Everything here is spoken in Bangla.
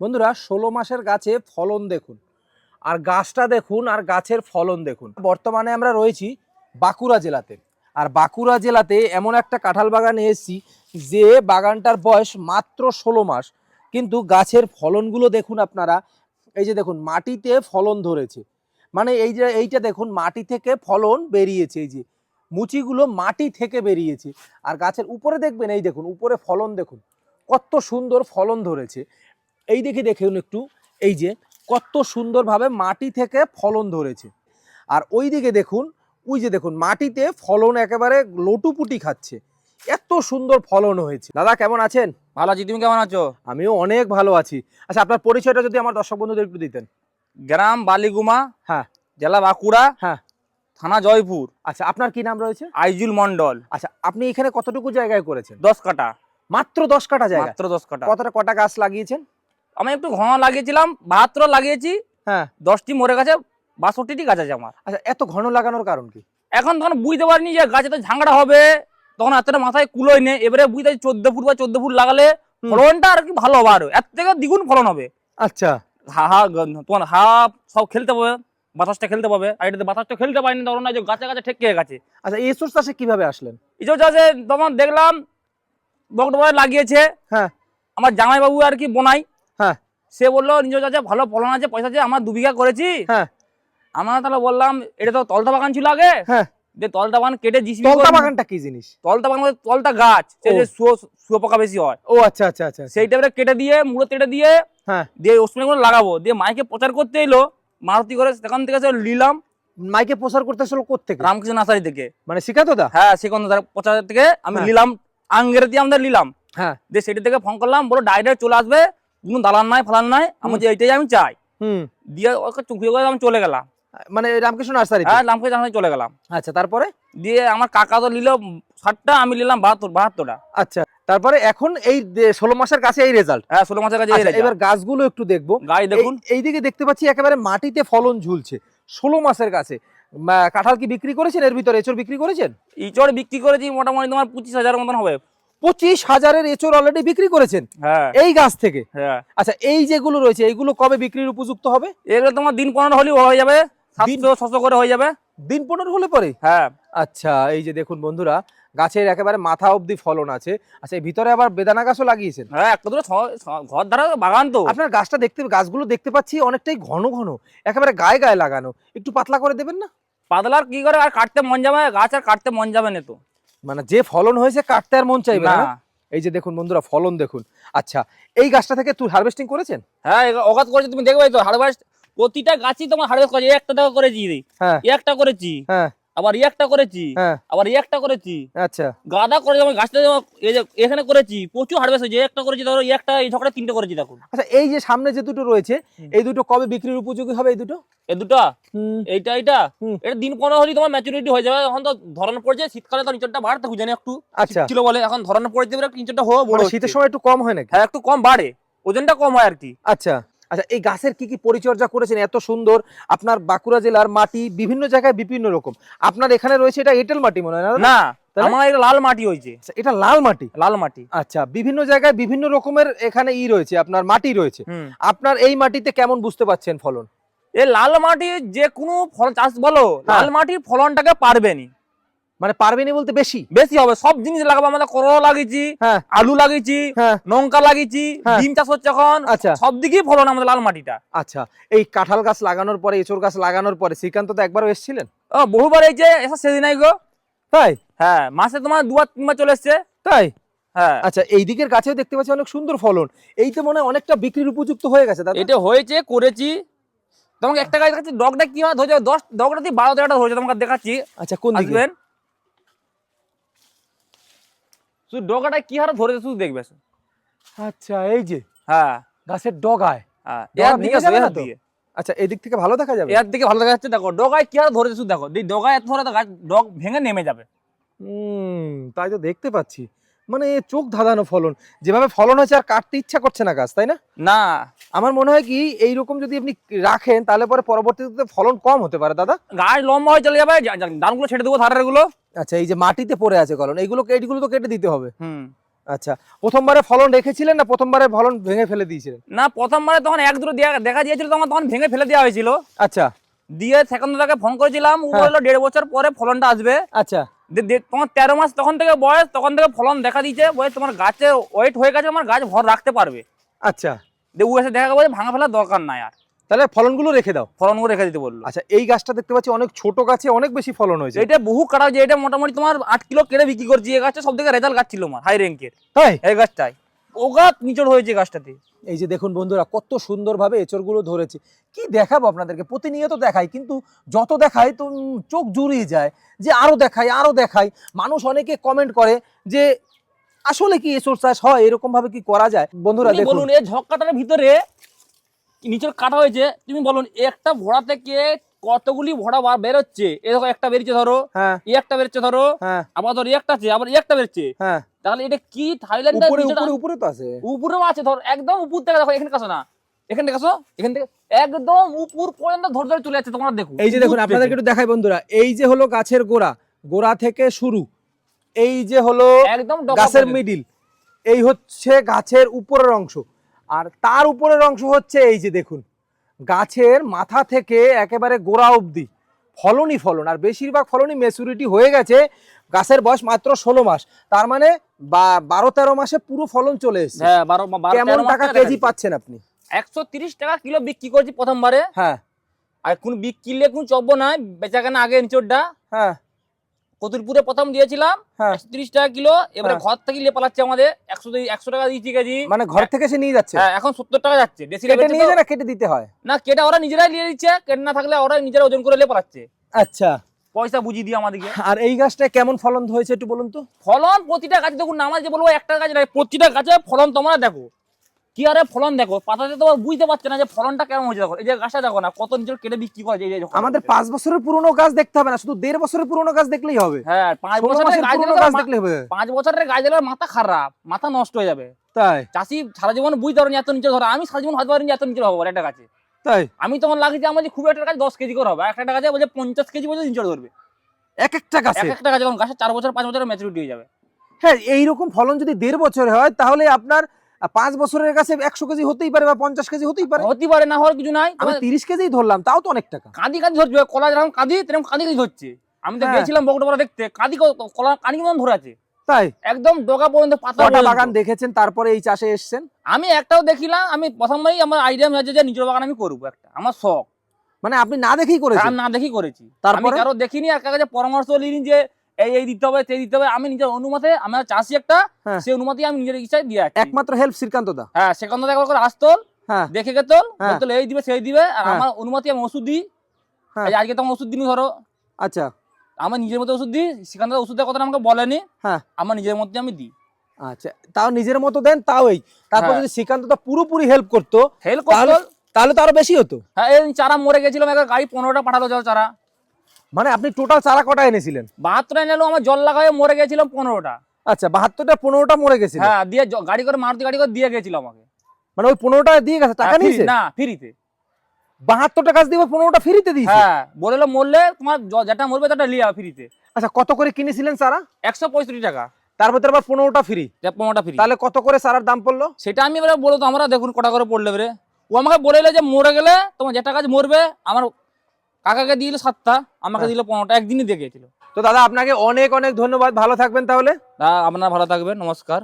বন্ধুরা, ষোলো মাসের গাছে ফলন দেখুন। আর গাছটা দেখুন, আর গাছের ফলন দেখুন। বর্তমানে আমরা রয়েছি বাঁকুড়া জেলাতে। আর বাঁকুড়া জেলাতে এমন একটা কাঁঠাল বাগানে এসেছি যে বাগানটার বয়স মাত্র ষোলো মাস। কিন্তু গাছের ফলনগুলো দেখুন আপনারা। এই যে দেখুন, মাটিতে ফলন ধরেছে। মানে এই যে, এইটা দেখুন, মাটি থেকে ফলন বেরিয়েছে। এই যে, মুচিগুলো মাটি থেকে বেরিয়েছে। আর গাছের উপরে দেখবেন, এই দেখুন, উপরে ফলন দেখুন। কত সুন্দর ফলন ধরেছে। এই দেখে দেখুন একটু এই যে কত সুন্দরভাবে মাটি থেকে ফলন ধরেছে। আর ওই দিকে দেখুন ওই যে দেখুন মাটিতে ফলন একেবারে লটুপুটি খাচ্ছে। এত সুন্দর ফলন হয়েছে। দাদা কেমন আছেন? ভালো আছি তুমি কেমন আছো? আমিও অনেক ভালো আছি। আচ্ছা আপনার পরিচয়টা যদি আমার দর্শক বন্ধুদের একটু দিতেন। গ্রাম বালিগুমা হ্যাঁ। জেলা বাঁকুড়া হ্যাঁ। থানা জয়পুর। আচ্ছা আপনার কি নাম রয়েছে? আইজুল মন্ডল আচ্ছা আপনি এখানে কতটুকু জায়গায় করেছেন? দশ কাটা মাত্র দশ কাঠা জায়গা? মাত্র দশ কাটা কতটা কটা গাছ লাগিয়েছেন? আমি একটু ঘন লাগিয়েছিলাম বাহাত্তর লাগিয়েছি হ্যাঁ। দশটি মরে গেছে বাষট্টিটি গাছ আছে আমার। আচ্ছা এত ঘন লাগানোর কারণ কি? এখন তখন বুঝতে পারিনি যে গাছে তো ঝাংড়া হবে তখন এতটা মাথায় কুলোই নেই এবারে বুঝতে পারছি চোদ্দ ফুট বা চোদ্দ ফুট লাগালে। ফলনটা আর কি ভালো হবে আরও এর থেকে দ্বিগুণ ফলন হবে। আচ্ছা। হা হা তোমার হাফ সব খেলতে পাবে বাতাসটা খেলতে পাবে আর এটাতে বাতাসটা খেলতে পারিনি তখন না যে গাছে গাছে ঠেকে গেছে। আচ্ছা এসোর চাষে কীভাবে আসলেন? ইজো চাষে তখন দেখলাম বকডবাই লাগিয়েছে হ্যাঁ। আমার জামাইবাবু আর কি বোনাই হ্যাঁ। সে বলল নিজের চাষে ভালো ফলন আছে পয়সা আছে আমার দু বিঘা করেছি হ্যাঁ। আমরা তাহলে বললাম এটা তো তলতা বাগান ছিল আগে হ্যাঁ। যে তলতা বাগান কেটে জিসিবি তলতা বাগানটা কি জিনিস তলতা বাগান তলতা গাছ সে যে ও। শুয়ো শুয়োপোকা বেশি হয় ও আচ্ছা আচ্ছা আচ্ছা আচ্ছা। সেই টাইপের কেটে দিয়ে মুড়ো কেটে দিয়ে হ্যাঁ। দিয়ে ওষুধগুলো লাগাবো দিয়ে মাইকে প্রচার করতে এলো মারুতি করে সেখান থেকে সে নিলাম মাইকে প্রচার করতে আসলো কোথেকে রামকৃষ্ণ নার্সারি থেকে মানে শিখাতো দা হ্যাঁ সেখান প্রচার থেকে আমি হ্যাঁ। নিলাম আঙ্গের দিয়ে আমাদের নিলাম হ্যাঁ দিয়ে সেটি থেকে ফোন করলাম বলো ডাইরেক্ট চলে আসবে কোনো দালান নাই ফালান নাই আমি। যে এইটাই আমি চাই। হুম। দিয়ে ওকে চুকিয়ে করে আমি চলে গেলাম। মানে রামকৃষ্ণ নার্সারি হ্যাঁ রামকৃষ্ণ নার্সারি চলে গেলাম। আচ্ছা তারপরে? দিয়ে আমার কাকা তো নিল ষাটটা আমি নিলাম বাহাত্তর বাহাত্তরটা। আচ্ছা তারপরে এখন এই ষোলো মাসের কাছে এই রেজাল্ট হ্যাঁ ষোলো মাসের কাছে এই এবার গাছগুলো একটু দেখব। গাছ দেখুন। এই- এইদিকে দেখতে পাচ্ছি একেবারে মাটিতে ফলন ঝুলছে। ষোলো মাসের কাছে। কাঁঠাল কি বিক্রি করেছেন? এর ভিতরে এচর বিক্রি করেছেন? ইচড় বিক্রি করেছি মোটামুটি তোমার পঁচিশ হাজার মতন হবে। পঁচিশ হাজারের এচর অলরেডি বিক্রি করেছেন? হ্যাঁ। এই গাছ থেকে? হ্যাঁ। আচ্ছা এই যেগুলো রয়েছে এইগুলো কবে বিক্রির উপযুক্ত হবে? এগুলো তোমার দিন পনেরো হলেও হয়ে যাবে। সাতশো ছশো করে হয়ে যাবে। দিন পনেরো হলে পরে? হ্যাঁ। আচ্ছা এই যে দেখুন বন্ধুরা গাছের একেবারে মাথা অবধি ফলন আছে। আচ্ছা এই ভিতরে আবার বেদানা গাছও লাগিয়েছেন? হ্যাঁ একটা দুটো ঘর ধারা বাগান তো। আপনার গাছটা দেখতে গাছগুলো দেখতে পাচ্ছি অনেকটাই ঘন ঘন একেবারে গায়ে গায়ে লাগানো। একটু পাতলা করে দেবেন না? পাতলার কি করে আর কাটতে মন যাবে গাছ আর কাটতে মন যাবে না তো। মানে যে ফলন হয়েছে কাটতে আর মন চাইবে না। এই যে দেখুন বন্ধুরা ফলন দেখুন। আচ্ছা এই গাছটা থেকে তুই হারভেস্টিং করেছেন? হ্যাঁ অগাত অগাধ করেছে তুমি দেখবে তো হারভেস্ট প্রতিটা গাছই তোমার হারভেস্ট করেছে একটা টাকা করেছি। হ্যাঁ। একটা করেছি। হ্যাঁ। আবার ই একটা করেছি। হ্যাঁ। আবার ই একটা করেছি। আচ্ছা। গাদা করে যেমন গাছটা যেমন এই যে এখানে করেছি প্রচুর হারভেস্ট হয়েছে। একটা করেছি ধরো একটা এই ঝকড়া তিনটে করেছি দেখুন আচ্ছা এই যে সামনে যে দুটো রয়েছে এই দুটো কবে বিক্রির উপযোগী হবে এই দুটো? এ দুটা? হুম। এইটা এইটা। এটা দিন পনেরো হলেই তোমার ম্যাচুরিটি হয়ে যাবে। এখন তো ধরানো পড়ছে শীতকালে তো নিচরটা বাড়তে খুঁজে জানি একটু। আচ্ছা। ছিল বলে এখন ধরানো পড়ছে এবার নিচরটা হো বড় মানে শীতের সময় একটু কম হয় নাকি? হ্যাঁ একটু কম বাড়ে। ওজনটা কম হয় আর কি। আচ্ছা। আচ্ছা এই গাছের কি কি পরিচর্যা করেছেন? এত সুন্দর। আপনার বাঁকুড়া জেলার মাটি বিভিন্ন জায়গায় বিভিন্ন রকম। আপনার এখানে রয়েছে এটা এঁটেল মাটি মনে হয় না দাদা? আমার এটা লাল মাটি হয়েছে। আচ্ছা, এটা লাল মাটি? লাল মাটি। আচ্ছা বিভিন্ন জায়গায় বিভিন্ন রকমের এখানে ই রয়েছে আপনার মাটি রয়েছে। আপনার এই মাটিতে কেমন বুঝতে পাচ্ছেন ফলন? এই লাল মাটি যে কোনো ফল চাষ বলো হ্যাঁ। লাল মাটির ফলনটাকে পারবে নি। মানে পারবেনি বলতে বেশি? বেশি হবে সব জিনিস লাগাবো আমাদের করলা লাগিয়েছি হ্যাঁ। আলু লাগিয়েছি হ্যাঁ। লঙ্কা লাগিয়েছি হ্যাঁ। ডিম চাষ হচ্ছে এখন আচ্ছা। সব দিকেই ফলন আমাদের লাল মাটিটা। আচ্ছা এই কাঁঠাল গাছ লাগানোর পরে এঁচড় গাছ লাগানোর পরে শ্রীকান্ত তো একবারও এসেছিলেন? ও, বহুবার এই যে এসব সেদিন নাই গো। তাই? হ্যাঁ মাসে তোমার দুবার তিনবার চলে এসছে। তাই? হ্যাঁ। আচ্ছা এই দিকের গাছেও দেখতে পাচ্ছি অনেক সুন্দর ফলন। এই তো মনে হয় অনেকটা বিক্রির উপযুক্ত হয়ে গেছে দাদা। এটা হয়েছে করেছি। তোমাকে একটা গাছ দেখাচ্ছি ডগটা কি হয় ধরেছে দশ ডগটা দিয়ে বারো তেরোটা ধরেছে তোমাকে দেখাচ্ছি। আচ্ছা কোন দিকে? শুধু ডগাটা কি হারে ধরেছে শুধু দেখবে আচ্ছা এই যে। হ্যাঁ। গাছের ডগায়। হ্যাঁ এর দিকে এর দিকে আচ্ছা এই দিক থেকে ভালো দেখা যাবে? এর দিকে ভালো দেখা যাচ্ছে দেখো ডগায় কি হারে ধরেছে শুধু দেখো। এই ডগায় এত ধরে গাছ ডগ ভেঙে নেমে যাবে। হুম তাই তো দেখতে পাচ্ছি। মানে চোখ ধাঁধানো ফলন। যেভাবে ফলন হয়েছে আর কাটতে ইচ্ছা করছে না গাছ তাই না? না। আমার মনে হয় কি এইরকম যদি আপনি রাখেন তাহলে পরে পরবর্তীতে ফলন কম হতে পারে দাদা। গাছ লম্বা হয়ে চলে যাবে যা- ছেড়ে দেবো ধারেরগুলো আচ্ছা এই যে মাটিতে পড়ে আছে কলন এইগুলো এইগুলো তো কেটে দিতে হবে। হুম। আচ্ছা প্রথমবারে ফলন রেখেছিলেন না প্রথমবারে ফলন ভেঙে ফেলে দিয়েছিলেন? না প্রথমবারে তখন এক দুটো দেখা দিয়েছিল তখন তখন ভেঙে ফেলে দেওয়া হয়েছিল। আচ্ছা। দিয়ে সেকেন্ড দাদাকে ফোন করেছিলাম ও হ্যাঁ। বলল দেড় বছর পরে ফলনটা আসবে। আচ্ছা। তোমার তেরো মাস তখন থেকে বয়স তখন থেকে ফলন দেখা দিয়েছে বয়স তোমার গাছের ওয়েট হয়ে গেছে আমার গাছ ভর রাখতে পারবে। আচ্ছা। দিয়ে ও এসে দেখা গেছে ভাঙা ফেলার দরকার নাই আর। তাহলে ফলনগুলো রেখে দাও। ফলনগুলো রেখে দিতে বলল। আচ্ছা এই গাছটা দেখতে পাচ্ছি অনেক ছোট গাছে অনেক বেশি ফলন হয়েছে। এটা বহু কাটা হয়েছে এটা মোটামুটি তোমার আট কিলো কেড়ে বিক্রি করছি এই গাছটা সব থেকে রেজাল্ট গাছ ছিল আমার হাই র্যাঙ্কের তাই? এই গাছটাই ও গাছ নিচড় হয়েছে গাছটাতে। এই যে দেখুন বন্ধুরা কত সুন্দরভাবে এচড়গুলো ধরেছে। কি দেখাবো আপনাদেরকে? প্রতিনিয়ত দেখাই কিন্তু যত দেখাই তো চোখ জুড়িয়ে যায় যে আরও দেখাই আরও দেখাই। মানুষ অনেকে কমেন্ট করে যে আসলে কি এচড় চাষ হয়? এরকম ভাবে কি করা যায়? বন্ধুরা দেখুন। বলুন এই ঝক কাটার ভিতরে নিচের কাটা হয়েছে? তুমি বলুন একটা ভোড়া থেকে কতগুলি ভরা বার বেরোচ্ছে? এ দেখো একটা বেরিয়েছে ধরো। হ্যাঁ। এই একটা বেরোচ্ছে ধরো। হ্যাঁ। আবার ধরো একটা আছে আবার একটা বেরোচ্ছে। হ্যাঁ। তাহলে এটা কি থাইল্যান্ডের উপরে উপরে উপরে তো আছে। উপরেও আছে ধর একদম উপর থেকে দেখো এখানে কাছো না। এখান থেকে কাছো? এখান থেকে একদম উপর পর্যন্ত ধরে ধরে চলে যাচ্ছে তোমরা দেখো। এই যে দেখুন আপনাদেরকে একটু দেখাই বন্ধুরা। এই যে হলো গাছের গোড়া গোড়া থেকে শুরু। এই যে হলো একদম গাছের। মিডিল এই হচ্ছে গাছের উপরের অংশ। আর তার উপরের অংশ হচ্ছে এই যে দেখুন। গাছের মাথা থেকে একেবারে গোড়া অবধি। ফলনই ফলন আর বেশিরভাগ ফলনই মেচুরিটি হয়ে গেছে গাছের বয়স মাত্র ষোলো মাস। তার মানে বা বারো তেরো মাসে পুরো ফলন চলে এসেছে। হ্যাঁ কেমন টাকা কেজি পাচ্ছেন আপনি? একশো তিরিশ টাকা কিলো বিক্রি করছি প্রথমবারে। হ্যাঁ। আর কোন বিক্রিলে কোন চব্য নাই বেচা কেনা আগে নিচোরটা হ্যাঁ। কতুলপুরে প্রথম দিয়েছিলাম হ্যাঁ। তিরিশ টাকা কিলো এবারে হ্যাঁ। ঘর থেকে নিয়ে পালাচ্ছে আমাদের একশো একশো টাকা দিয়েছি কেজি মানে ঘর থেকে সে নিয়ে যাচ্ছে? হ্যাঁ এখন সত্তর টাকা যাচ্ছে দেশি নিয়ে না কেটে দিতে হয়? না কেটে ওরা নিজেরাই নিয়ে দিচ্ছে কেটে না থাকলে ওরা নিজেরা ওজন করে নিয়ে পালাচ্ছে। আচ্ছা। পয়সা বুঝিয়ে দিয়ে আমাদেরকে। আর এই গাছটা কেমন ফলন হয়েছে একটু বলুন তো? ফলন প্রতিটা গাছে দেখুন আমার যে বলব একটা গাছ নাই প্রতিটা গাছে ফলন তোমরা দেখো। কি আরে ফলন দেখো? পাতাতে তো বুঝতে পারছে না যে ফলনটা কেমন হয়েছে দেখো। এই যে গাছটা দেখো না কত নিচে কেটে বিক্রি করে এই যে যখন- আমাদের পাঁচ বছরের পুরনো গাছ দেখতে হবে না শুধু দেড় বছরের পুরনো গাছ দেখলেই হবে। হ্যাঁ পাঁচ বছরের পুরনো গাছ দেখলে হবে। পাঁচ বছরের গাছ দিলে মাথা খারাপ মাথা নষ্ট হয়ে যাবে। তাই? চাষি সারা জীবন বুঝতে পারেনি এত নিচে ধরো। আমি সারা জীবন হতে পারিনি এত নিচে হব একটা গাছে। তাই? আমি তখন আমার যে খুব একটা গাছ দশ কেজি করে হবে। একটা গাছে বলছে পঞ্চাশ কেজি পর্যন্ত নিচে ধরবে। এক একটা গাছ? এক একটা গাছ যখন গাছে চার বছর পাঁচ বছরের ম্যাচুরিটি হয়ে যাবে। হ্যাঁ এইরকম ফলন যদি দেড় বছরে হয় তাহলে আপনার পাঁচ বছরের গাছে একশো কেজি হতেই পারে বা পঞ্চাশ কেজি হতেই পারে। হতে পারে না হওয়ার কিছু নাই। আমি তিরিশ কেজি ধরলাম তাও তো অনেক টাকা। কাঁদি কাঁদি ধরছে কলা যেরকম কাঁদি তেরকম কাঁদি কাঁদি ধরছে। আমি তো হ্যাঁ। গেছিলাম বকডোবরা দেখতে কাঁদি কলা কাঁদি মতন ধরে আছে? তাই? একদম ডগা পর্যন্ত পাতা বাগান দেখেছেন তারপরে এই চাষে এসছেন? আমি একটাও দেখিলাম আমি প্রথমেই আমার আইডিয়া হয়েছে যে নিজের বাগান আমি করব একটা আমার শখ। মানে আপনি না দেখেই করেছেন? আমি না দেখি করেছি। তারপরে? কারও দেখিনি আর কাছে পরামর্শ নিইনি যে এই এই দিতে হবে সেই দিতে হবে। আমি নিজের অনুমতে আমার চাষি একটা হ্যাঁ। সেই অনুমতি আমি নিজের ইচ্ছায় দিয়ে একমাত্র হেল্প শ্রীকান্ত দা। হ্যাঁ সেখান থেকে একবার করে আসতল হ্যাঁ। দেখে গেতল হ্যাঁ। বলতল এই দিবে সেই দিবে আর। আমার অনুমতি আমি ওষুধ দিই। আজকে তো আমি ওষুধ দিনই ধরো। আচ্ছা। আমার নিজের মতো ওষুধ দিই সেখান থেকে ওষুধের কথা আমাকে বলেনি। হ্যাঁ। আমার নিজের মধ্যে আমি দিই। আচ্ছা তাও নিজের মতো দেন তাও এই। তারপর। যদি শ্রীকান্ত দা পুরোপুরি হেল্প করতো হেল্প করতো। তাহলে তো আরও বেশি হতো। হ্যাঁ চারা মরে গেছিলাম একবার গাড়ি পনেরোটা পাঠালো চারা। মানে আপনি টোটাল চারা কটা এনেছিলেন? বাহাত্তর এনে আমার জল লাগায় মরে গেছিলাম পনেরোটা। আচ্ছা বাহাত্তরটা পনেরোটা মরে গেছিল? হ্যাঁ দিয়ে গাড়ি করে মারুতি গাড়ি করে দিয়ে গেছিল আমাকে। মানে ওই পনেরোটা দিয়ে গেছে টাকা হ্যাঁ, নিয়েছে? না ফ্রিতে। বাহাত্তরটা গাছ দিয়ে পনেরোটা ফ্রিতে দিয়েছে? হ্যাঁ বলল মরলে তোমার যেটা মরবে সেটা লিয়া ফ্রিতে। আচ্ছা কত করে কিনেছিলেন চারা? একশো পঁয়ষট্টি টাকা। তার ভিতরে আবার পনেরোটা ফ্রি। পনেরোটা ফ্রি। তাহলে কত করে চারার দাম পড়ল? সেটা আমি এবারে বলতো আমরা দেখুন কটা করে পড়লে এবারে। ও আমাকে বলে যে মরে গেলে তোমার যেটা কাজ মরবে আমার কাকাকে দিয়ে দিল সাতটা আমাকে দিলো দিল পনেরোটা একদিনই দিয়ে গেছিল। তো দাদা আপনাকে অনেক অনেক ধন্যবাদ। ভালো থাকবেন তাহলে। তা আপনারা ভালো থাকবেন নমস্কার।